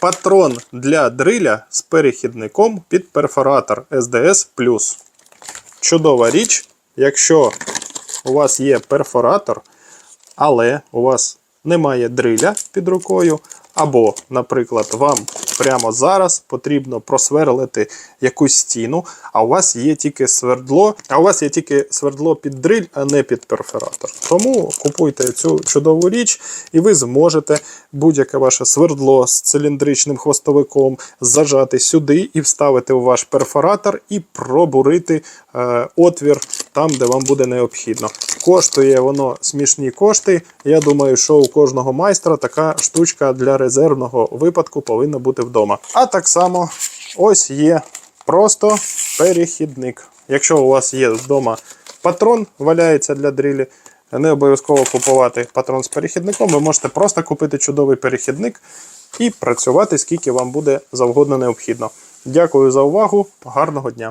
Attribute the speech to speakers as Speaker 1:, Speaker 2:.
Speaker 1: патрон для дриля з перехідником під перфоратор SDS Чудова річ, якщо у вас є перфоратор, але у вас немає дриля під рукою, або, наприклад, вам прямо зараз потрібно просверлити якусь стіну, а у вас є тільки свердло, а у вас є тільки свердло під дриль, а не під перфоратор. Тому купуйте цю чудову річ, і ви зможете будь-яке ваше свердло з циліндричним хвостовиком зажати сюди і вставити у ваш перфоратор і пробурити е, отвір там, де вам буде необхідно. Коштує воно смішні кошти. Я думаю, що у кожного майстра така штучка для резервного випадку повинна бути вдома. А так само ось є просто перехідник. Якщо у вас є вдома патрон, валяється для дрилі, не обов'язково купувати патрон з перехідником. Ви можете просто купити чудовий перехідник і працювати скільки вам буде завгодно необхідно. Дякую за увагу, гарного дня!